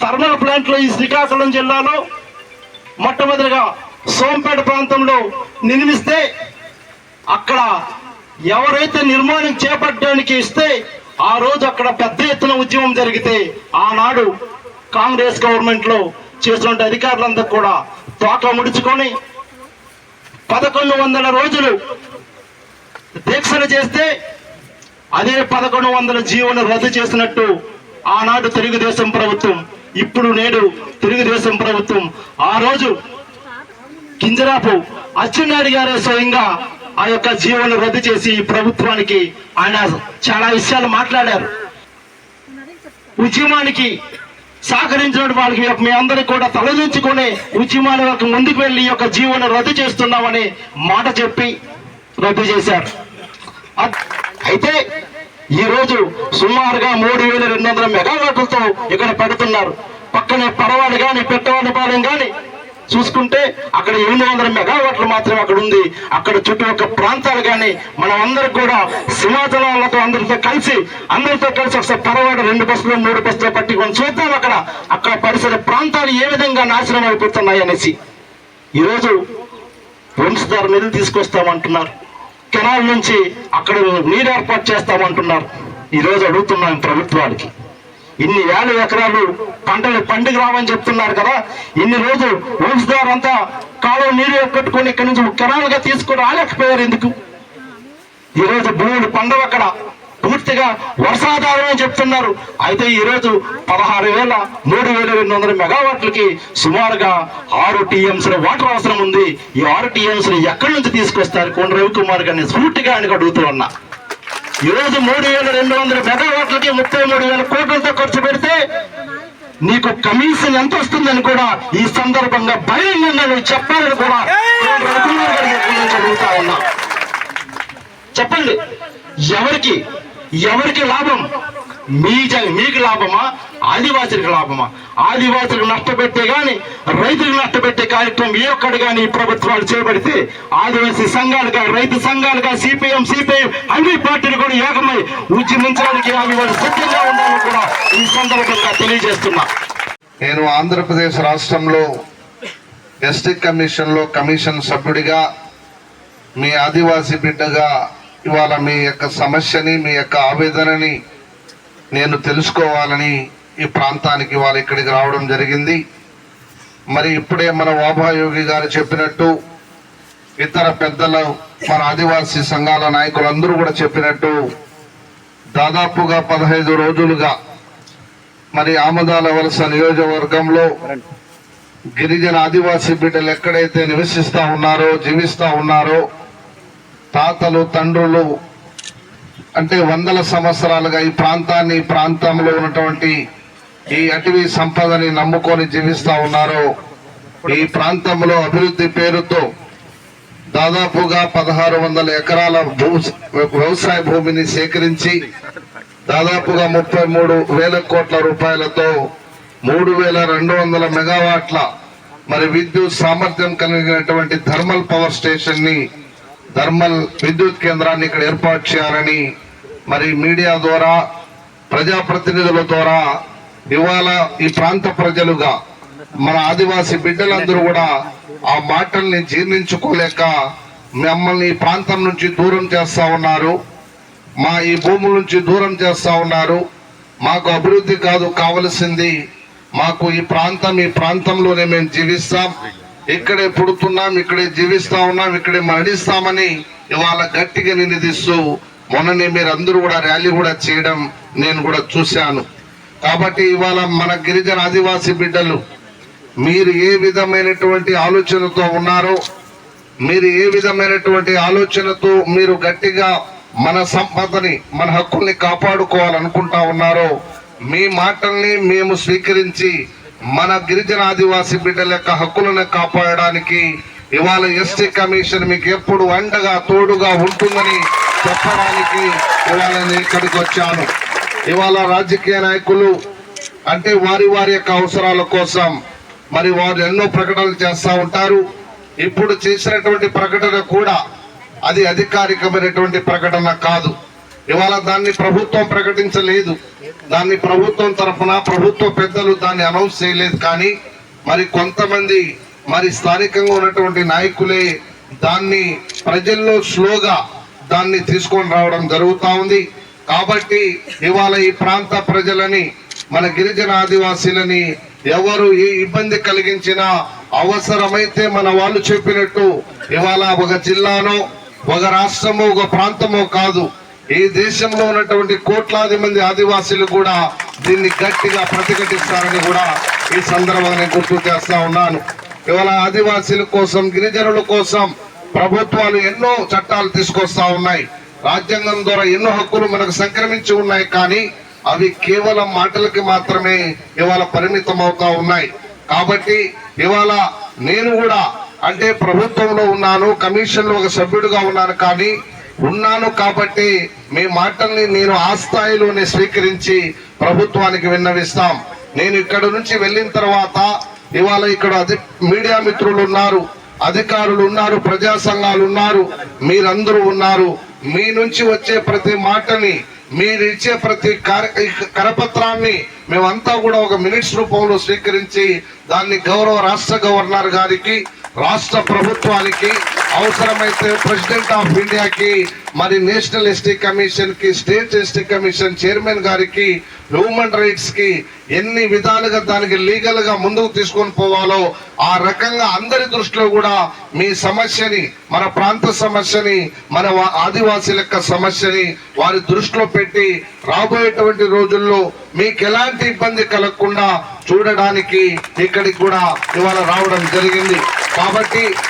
Thermal ప్లాంట్లో ఈ శ్రీకాకుళం జిల్లాలో మొట్టమొదటిగా సోంపేట ప్రాంతంలో నిర్మిస్తే అక్కడ ఎవరైతే నిర్మాణం చేపట్టడానికి ఇస్తే ఆ రోజు అక్కడ పెద్ద ఎత్తున ఉద్యమం జరిగితే ఆనాడు కాంగ్రెస్ గవర్నమెంట్లో చేసినటువంటి అధికారులందరూ కూడా తోక ముడుచుకొని పదకొండు వందల రోజులు దీక్షలు చేస్తే అదే పదకొండు వందల జీవన రద్దు చేసినట్టు ఆనాడు తెలుగుదేశం ప్రభుత్వం ఇప్పుడు నేడు తెలుగుదేశం ప్రభుత్వం ఆ రోజు కింజరాపు అచ్చెన్నాయుడు గారే స్వయంగా ఆ యొక్క జీవోను రద్దు చేసి ఈ ప్రభుత్వానికి ఆయన చాలా విషయాలు మాట్లాడారు. ఉద్యమానికి సహకరించిన వాళ్ళకి మీ కూడా తలదించుకునే ఉద్యమాన్ని ఒక ముందుకు వెళ్ళి యొక్క జీవన రద్దు చేస్తున్నామని మాట చెప్పి రద్దు చేశారు. అయితే ఈ రోజు సుమారుగా మూడు వేల రెండు వందల మెగావాట్లతో ఇక్కడ పెడుతున్నారు. పక్కనే పడవాడు కానీ పెట్టవాడిపాలెం కానీ చూసుకుంటే అక్కడ ఎనిమిది వందల మెగావాట్లు మాత్రమే అక్కడ ఉంది. అక్కడ చుట్టుపక్కల ప్రాంతాలు కానీ మనం అందరూ కూడా సింహాచలాలతో అందరితో కలిసి అందరితో కలిసి ఒకసారి పరవాడు రెండు బస్సులు మూడు బస్సులు పట్టుకొని చూద్దాం అక్కడ. అక్కడ పరిసర ప్రాంతాలు ఏ విధంగా నాశనం అయిపోతున్నాయి అనేసి ఈరోజు వంశధార నిధులు తీసుకొస్తామంటున్నారు. కెనాల్ నుంచి అక్కడ నీరు ఏర్పాటు చేస్తామంటున్నారు. ఈ రోజు అడుగుతున్నాం ప్రభుత్వానికి. ఇన్ని వేల ఎకరాలు పంటలు పండుగ రావని చెప్తున్నారు కదా. ఇన్ని రోజు వంశధార అంతా కాలువ నీరు కట్టుకొని ఇక్కడ నుంచి కెనాల్గా తీసుకుని రాలేకపోయారు ఎందుకు? ఈ రోజు భూములు పండవు అక్కడ. పూర్తిగా వర్షాధారమని చెప్తున్నారు. అయితే ఈరోజు పదహారు వేల మూడు వేల రెండు వందల మెగావాట్లకి సుమారుగా ఆరు టీఎంసీల వాటర్ అవసరం ఉంది. ఈ ఆరు టీఎంసీలు ఎక్కడి నుంచి తీసుకొస్తారు? కొండ రవికుమార్ గారిని సూటిగా ఆయనకు అడుగుతూ ఉన్నా. ఈ రోజు మూడు వేల రెండు వందల మెగావాట్లకి ముప్పై మూడు వేల కోట్లతో ఖర్చు పెడితే నీకు కమిషన్ ఎంత వస్తుందని కూడా ఈ సందర్భంగా బహిరంగంగా నువ్వు చెప్పాలని కూడా రవికుమార్ గారిని అడుగుతా ఉన్నా. చెప్పండి. ఎవరికి ఎవరికి లాభం? మీ మీకు లాభమా? ఆదివాసులకు లాభమా? ఆదివాసులకు నష్టపెట్టే కానీ రైతులకు నష్టపెట్టే కార్యక్రమం ఏ ఒక్కటి కానీ ఈ ప్రభుత్వాలు చేపడితే ఆదివాసీ సంఘాలుగా రైతు సంఘాలుగా సిపిఎం సిపిఐ అన్ని పార్టీలు కూడా ఏకమై ఉద్యమించడానికి ఆదివాసి సిద్ధంగా ఉండాలని కూడా ఈ సందర్భంగా తెలియజేస్తున్నా. నేను ఆంధ్రప్రదేశ్ రాష్ట్రంలో ఎస్టీ కమిషన్లో కమిషన్ సభ్యుడిగా మీ ఆదివాసీ బిడ్డగా ఇవాళ మీ యొక్క సమస్యని మీ యొక్క ఆవేదనని నేను తెలుసుకోవాలని ఈ ప్రాంతానికి ఇవాళ ఇక్కడికి రావడం జరిగింది. మరి ఇప్పుడే మన వాభాయోగి గారు చెప్పినట్టు ఇతర పెద్దలు మన ఆదివాసీ సంఘాల నాయకులందరూ కూడా చెప్పినట్టు దాదాపుగా పదహైదు రోజులుగా మరి ఆమదాల వలస నియోజకవర్గంలో గిరిజన ఆదివాసీ బిడ్డలు ఎక్కడైతే నివసిస్తూ ఉన్నారో జీవిస్తూ ఉన్నారో తాతలు తండ్రులు అంటే వందల సంవత్సరాలుగా ఈ ప్రాంతాన్ని ప్రాంతంలో ఉన్నటువంటి ఈ అటవీ సంపదని నమ్ముకొని జీవిస్తూ ఉన్నారో ఈ ప్రాంతంలో అభివృద్ధి పేరుతో దాదాపుగా పదహారు వందల ఎకరాల భూ వ్యవసాయ భూమిని సేకరించి దాదాపుగా ముప్పై మూడు వేల కోట్ల రూపాయలతో మూడు వేల రెండు వందల మెగావాట్ల మరి విద్యుత్ సామర్థ్యం కలిగినటువంటి థర్మల్ పవర్ స్టేషన్ని థర్మల్ విద్యుత్ కేంద్రాన్ని ఇక్కడ ఏర్పాటు చేయాలని మరి మీడియా ద్వారా ప్రజాప్రతినిధుల ద్వారా ఇవాళ ఈ ప్రాంత ప్రజలుగా మన ఆదివాసీ బిడ్డలందరూ కూడా ఆ మాటల్ని జీర్ణించుకోలేక మమ్మల్ని ఈ ప్రాంతం నుంచి దూరం చేస్తా ఉన్నారు. మా ఈ భూముల నుంచి దూరం చేస్తా ఉన్నారు. మాకు అభివృద్ధి కాదు కావలసింది. మాకు ఈ ప్రాంతం ఈ ప్రాంతంలోనే మేము జీవిస్తాం. ఇక్కడే పుడుతున్నాం ఇక్కడే జీవిస్తా ఉన్నాం ఇక్కడే మరణిస్తామని ఇవాళ గట్టిగా నినదిస్తూ మొన్ననే మీరు అందరూ కూడా ర్యాలీ కూడా చేయడం నేను కూడా చూశాను. కాబట్టి ఇవాళ మన గిరిజన ఆదివాసీ బిడ్డలు మీరు ఏ విధమైనటువంటి ఆలోచనతో ఉన్నారో మీరు ఏ విధమైనటువంటి ఆలోచనతో మీరు గట్టిగా మన సంపదని మన హక్కుల్ని కాపాడుకోవాలనుకుంటా ఉన్నారో మీ మాటల్ని మేము స్వీకరించి మన గిరిజన ఆదివాసీ బిడ్డల యొక్క హక్కులను కాపాడడానికి ఇవాళ ఎస్టీ కమిషన్ మీకు ఎప్పుడు అండగా తోడుగా ఉంటుందని చెప్పడానికి ఇవాళ నేను ఇక్కడికి వచ్చాను. ఇవాళ రాజకీయ నాయకులు అంటే వారి వారి యొక్క అవసరాల కోసం మరి వారు ఎన్నో ప్రకటనలు చేస్తూ ఉంటారు. ఇప్పుడు చేసినటువంటి ప్రకటన కూడా అది అధికారికమైనటువంటి ప్రకటన కాదు. ఇవాళ దాన్ని ప్రభుత్వం ప్రకటించలేదు. దాన్ని ప్రభుత్వం తరఫున ప్రభుత్వ పెద్దలు దాన్ని అనౌన్స్ చేయలేదు కానీ మరి కొంతమంది మరి స్థానికంగా ఉన్నటువంటి నాయకులే దాన్ని ప్రజల్లో స్లోగా దాన్ని తీసుకొని రావడం జరుగుతూ ఉంది. కాబట్టి ఇవాళ ఈ ప్రాంత ప్రజలని మన గిరిజన ఆదివాసీలని ఎవరు ఏ ఇబ్బంది కలిగించినా అవసరమైతే మన వాళ్ళు చెప్పినట్టు ఇవాళ ఒక జిల్లాలో ఒక రాష్ట్రము ఒక ప్రాంతమో కాదు. ఈ దేశంలో ఉన్నటువంటి కోట్లాది మంది ఆదివాసీలు కూడా దీన్ని గట్టిగా ప్రతిఘటిస్తారని కూడా ఈ సందర్భంగా గుర్తు చేస్తా ఉన్నాను. ఇవాళ ఆదివాసీల కోసం గిరిజనుల కోసం ప్రభుత్వాలు ఎన్నో చట్టాలు తీసుకొస్తా ఉన్నాయి. రాజ్యాంగం ద్వారా ఎన్నో హక్కులు మనకు సంక్రమించి ఉన్నాయి కానీ అవి కేవలం మాటలకి మాత్రమే ఇవాళ పరిమితం అవుతా ఉన్నాయి. కాబట్టి ఇవాళ నేను కూడా అంటే ప్రభుత్వంలో ఉన్నాను కమిషన్లో ఒక సభ్యుడిగా ఉన్నాను కానీ ఉన్నాను కాబట్టి మీ మాటల్ని నేను ఆ స్థాయిలోనే స్వీకరించి ప్రభుత్వానికి విన్నవిస్తాం. నేను ఇక్కడ నుంచి వెళ్ళిన తర్వాత ఇవాళ ఇక్కడ అధి మీడియా మిత్రులు ఉన్నారు అధికారులు ఉన్నారు ప్రజా సంఘాలు ఉన్నారు మీరందరూ ఉన్నారు. మీ నుంచి వచ్చే ప్రతి మాటని మీరు ఇచ్చే ప్రతి కరపత్రాన్ని మేమంతా కూడా ఒక మినిట్స్ రూపంలో స్వీకరించి దాన్ని గౌరవ రాష్ట్ర గవర్నర్ గారికి రాష్ట్ర ప్రభుత్వానికి అవసరమైతే ప్రెసిడెంట్ ఆఫ్ ఇండియాకి మరి నేషనల్ ఎస్టీ కమిషన్కి స్టేట్ ఎస్టీ కమిషన్ చైర్మన్ గారికి హ్యూమన్ రైట్స్కి ఎన్ని విధాలుగా దానికి లీగల్గా ముందుకు తీసుకొని పోవాలో ఆ రకంగా అందరి దృష్టిలో కూడా మీ సమస్యని మన ప్రాంత సమస్యని మన వా- ఆదివాసీల యొక్క సమస్యని వారి దృష్టిలో పెట్టి రాబోయేటువంటి రోజుల్లో మీకు ఎలాంటి ఇబ్బంది కలగకుండా చూడడానికి ఇక్కడికి కూడా ఇవాళ రావడం జరిగింది. కాబట్టి